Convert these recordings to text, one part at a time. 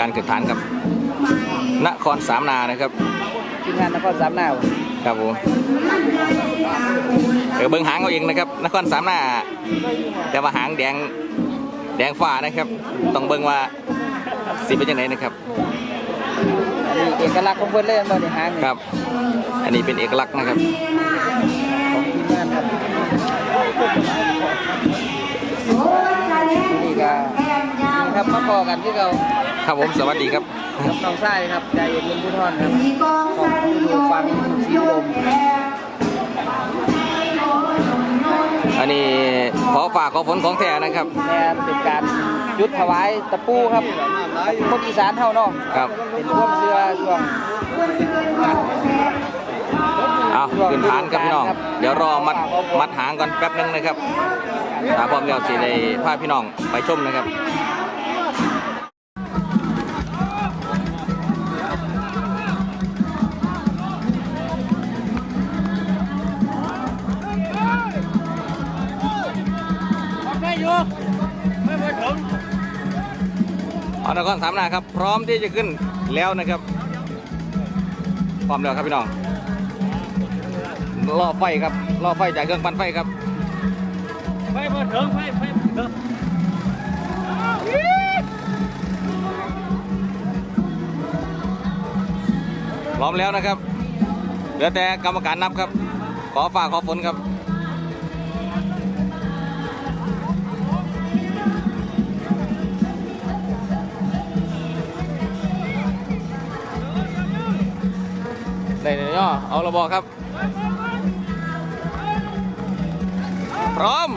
การขึ้นฐานครับ นครสามนานะครับทีมงานนครสามนาวครับผมเดี๋ยวเบิ้งหางเอาเองนะครับ นครสามนาแต่ว่าหางแดงแดงฟ้านะครับ ต้องเบิ้งว่าสีเป็นยังไงนะครับอันนี้เอกลักษณ์ของเพิ่นเลยบ่ได้หางนี่ครับ อันนี้เป็นเอกลักษณ์นะครับของทีมงานครับนี่ก็นี่ครับมาพอกันที่เรา ครับผมสวัสดีครับ กับน้องชายครับใจเย็นเป็นผู้ทอนครับของผู้ดูฟังสีลมอันนี้ขอฝากขอผลของแท้นะครับแม่นเป็นการจุดถวายตะปูครับคนอีสานเฮาเนาะครับเป็นความเชื่อช่วงเอาขึ้นฐานครับพี่น้อง เดี๋ยวรอมัดมัดหางก่อนแป๊บนึงนะครับถ้าพร้อมแล้วสิได้พาพี่น้องไปชมนะครับ เอานครสามนาครับ พร้อมที่จะขึ้นแล้วนะครับ พร้อมแล้วครับพี่น้องล่อไฟครับล่อไฟจากเครื่องปั่นไฟครับไปไปถึงไปไปถึงพร้อมแล้วนะครับ เหลือแต่กรรมการนับครับ ขอฝากขอฝนครับ ได้เลยย่อเอาระบอกครับ พร้อม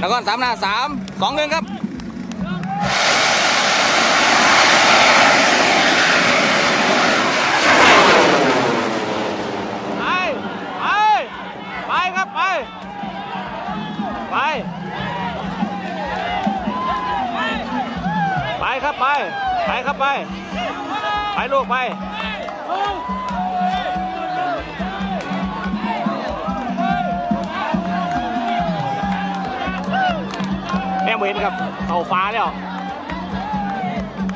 นครสามหน้าสามสองหนึ่งครับไป ไปไปครับไปไปไปครับไป ไปครับไป ไปลูกไป แม่เวนครับเข้าฟ้าแล้ว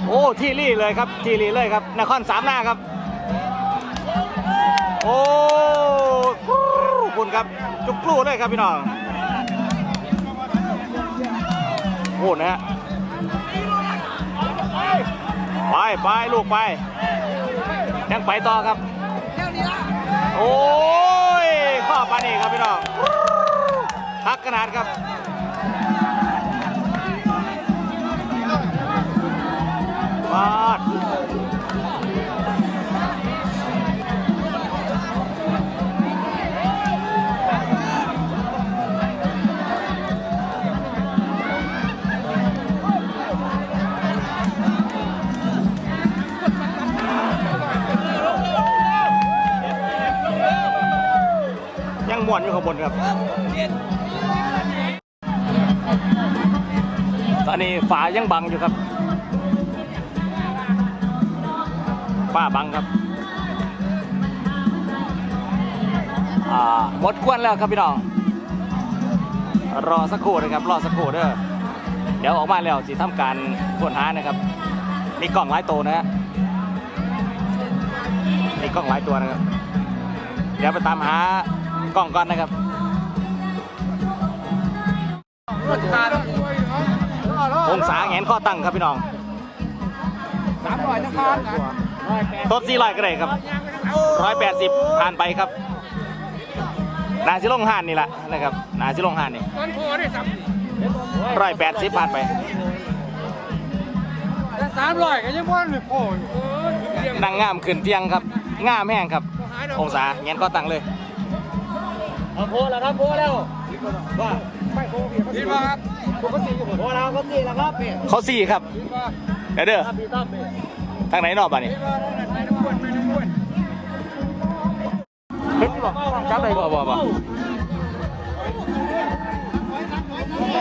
โอ้ที่รี่เลยครับที่รี่เลยครับนครสามหน้าครับ โอ้คุณครับจุกกลูเลยครับพี่น้องโอ้นะฮะไปไปลูกไป ยังไปต่อครับ โอ้ยข้อปานี่ครับพี่น้องพักขนาดครับปาด ยังม่วนอยู่ข้างบนครับ ตอนนี้ฝายังบังอยู่ครับ ป้าบังครับอ่าหมดควนแล้วครับพี่น้อง รอสักครู่นะครับ รอสักครู่เด้อ เดี๋ยวออกมาแล้วสิทำการค้นหานะครับ มีกล้องหลายตัวนะฮะ มีกล้องหลายตัวนะครับ เดี๋ยวไปตามหา กล้องก่อนนะครับองศาแงนข้อตั้งครับพี่น้องสามร้อยนครทดสี่ร้อยก็ได้ครับร้อยแปดสิบผ่านไปครับนาชิลงหานนี่แหละนะครับนาชิลงหานนี่มันพอได้สามร้อยแปดสิบผ่านไปสามร้อยก็ยังว่านโอ้ยนั่งงามขึ้นเตียงครับ งามแห้งครับ องศาแงนข้อตั้งเลย เอาโพแล้วครับโพแล้วว่าไม่โพพี่มาครับผมก็สี่อยู่โพแล้วก็สี่แล้วครับพี่เขาสี่ครับเดี๋ยวเด้อพี่ตั้มพี่ทางไหนนอกบ้านี่ไม่น้ำวนไม่น้ำวนเห็นบอกจับไปบ่บ่บ่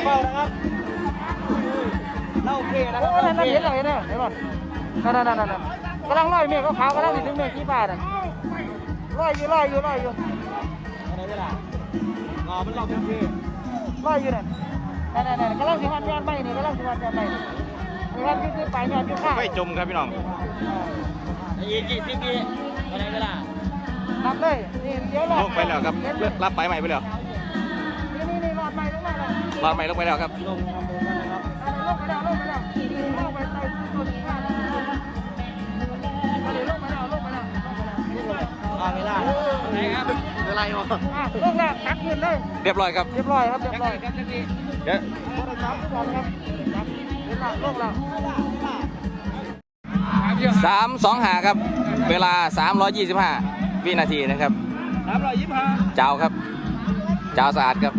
เบาๆนะครับเล่าโอเคนะครับนั่นนั่นเห็นอะไรเนี่ยเห็นป่ะนั่นนั่นนั่นนั่นกำลังลอยเมฆขาวๆกำลังถึงเมฆกี่บาทอะลอยอยู่ลอยอยู่ลอยอยู่อะไร เวลางอมันลอยอยู่พี่ลอยอยู่นั่นนั่นนั่นกำลังสิวันยานไปนี่กำลังสิวันยานไปเงินที่ซื้อไปเงินที่ค่าไฟจมครับพี่น้องอีกกี่สิบปีอะไรเวลานับเลยนี่เดี๋ยวรอลงไปแล้วครับรับไปใหม่ไปแล้วนี่นี่นี่รอดไปลงมาแล้วรอดใหม่ลงไปแล้วครับลงทำบุญกันนะครับลงไปแล้วลงไปแล้วลงไปใต้ต้นข้าวลงไปแล้วลงไปแล้วลงไปแล้วเอเวลา ครับเวลาอยู่อะลงแล้วตักขึ้นเลยเรียบร้อยครับเรียบร้อยครับเรียบร้อยครับจังนี้เดี๋ยวบริการทุกคนครับครับเห็นแล้วลงแล้วสามสองหาครับ เวลา325วินาทีนะครับสามร้อยยี่สิบห้าเจ้าครับ เจ้าสะอาดครับ